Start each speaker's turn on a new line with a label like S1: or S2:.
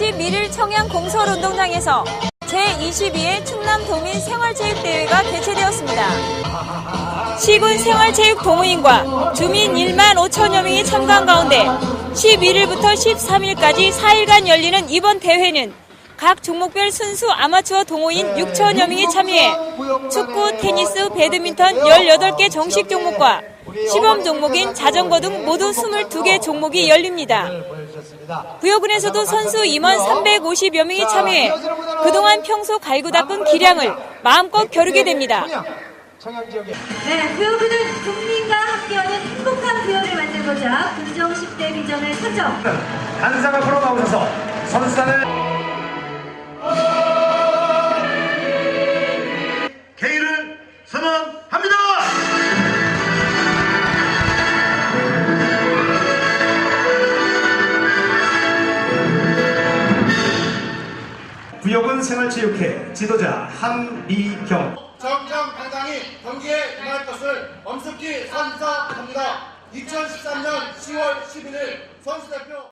S1: 11일 청양 공설운동장에서 제22회 충남도민 생활체육대회가 개최되었습니다. 시군 생활체육 동호인과 주민 1만 5천여 명이 참가한 가운데 11일부터 13일까지 4일간 열리는 이번 대회는 각 종목별 순수 아마추어 동호인 6천여 명이 참여해 축구, 테니스, 배드민턴 18개 정식 종목과 시범 종목인 자전거 등 모두 22개 종목이 열립니다. 부여군에서도 선수 임원 350여 명이 참여해 그동안 평소 갈고 닦은 기량을 마음껏 겨루게 됩니다.
S2: 청양 지역에
S3: 네, 부여부는 국민과 함께하는 행복한 부여를 만들고자 긍정 10대 비전을 선정.
S2: 단상 앞으로 나오셔서 선수단을 구역은 생활체육회 지도자 한미경
S4: 정정 당당히 경기에 임할 것을 엄숙히 선서합니다. 2013년 10월 11일 선수대표